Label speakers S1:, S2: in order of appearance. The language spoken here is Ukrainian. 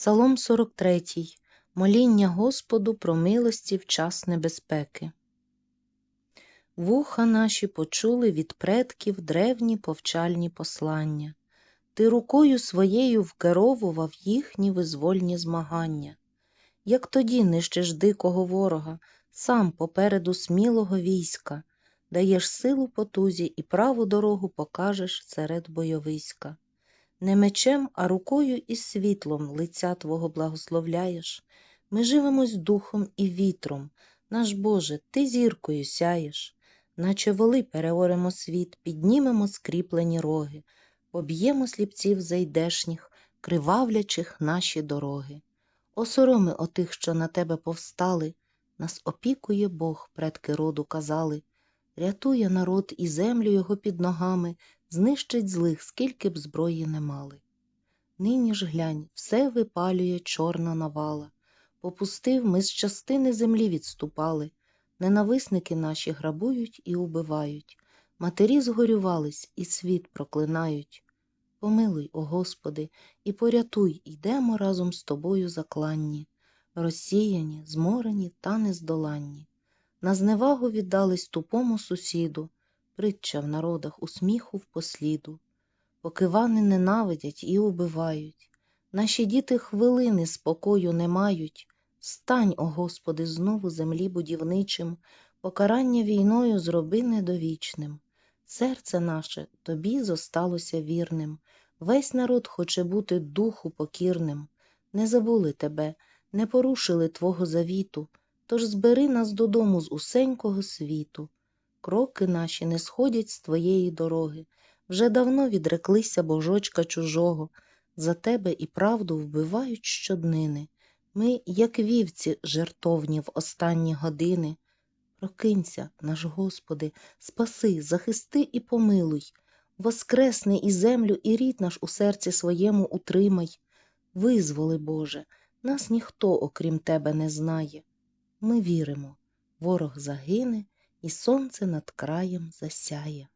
S1: Псалом 43. Моління Господу про милості в час небезпеки. Вуха наші почули від предків древні повчальні послання. Ти рукою своєю вкеровував їхні визвольні змагання. Як тоді нищиш дикого ворога, сам попереду смілого війська, даєш силу потузі і праву дорогу покажеш серед бойовиська. Не мечем, а рукою і світлом лиця Твого благословляєш. Ми живемось духом і вітром. Наш Боже, Ти зіркою сяєш, наче воли переоремо світ, піднімемо скріплені роги, поб'ємо сліпців зайдешніх, кривавлячих наші дороги. Осороми отих, що на тебе повстали, нас опікує Бог, предки роду казали, рятує народ і землю його під ногами, знищить злих, скільки б зброї не мали. Нині ж глянь, все випалює чорна навала. Попустив, ми з частини землі відступали. Ненависники наші грабують і убивають. Матері згорювались і світ проклинають. Помилуй, о Господи, і порятуй, йдемо разом з тобою закланні, розсіяні, зморені та нездоланні. На зневагу віддались тупому сусіду, притча в народах усміху в посліду. Покивани ненавидять і убивають. Наші діти хвилини спокою не мають. Стань, о Господи, знову землі будівничим, покарання війною зроби недовічним. Серце наше тобі зосталося вірним. Весь народ хоче бути духу покірним. Не забули тебе, не порушили Твого завіту, тож збери нас додому з усенького світу. Кроки наші не сходять з твоєї дороги, вже давно відреклися божочка чужого, за тебе і правду вбивають щоднини. Ми, як вівці, жертовні в останні години. Прокинься, наш Господи, спаси, захисти і помилуй, воскресни і землю, і рід наш у серці своєму утримай. Визволи, Боже, нас ніхто, окрім Тебе, не знає. Ми віримо, ворог загине, і сонце над краєм засяє.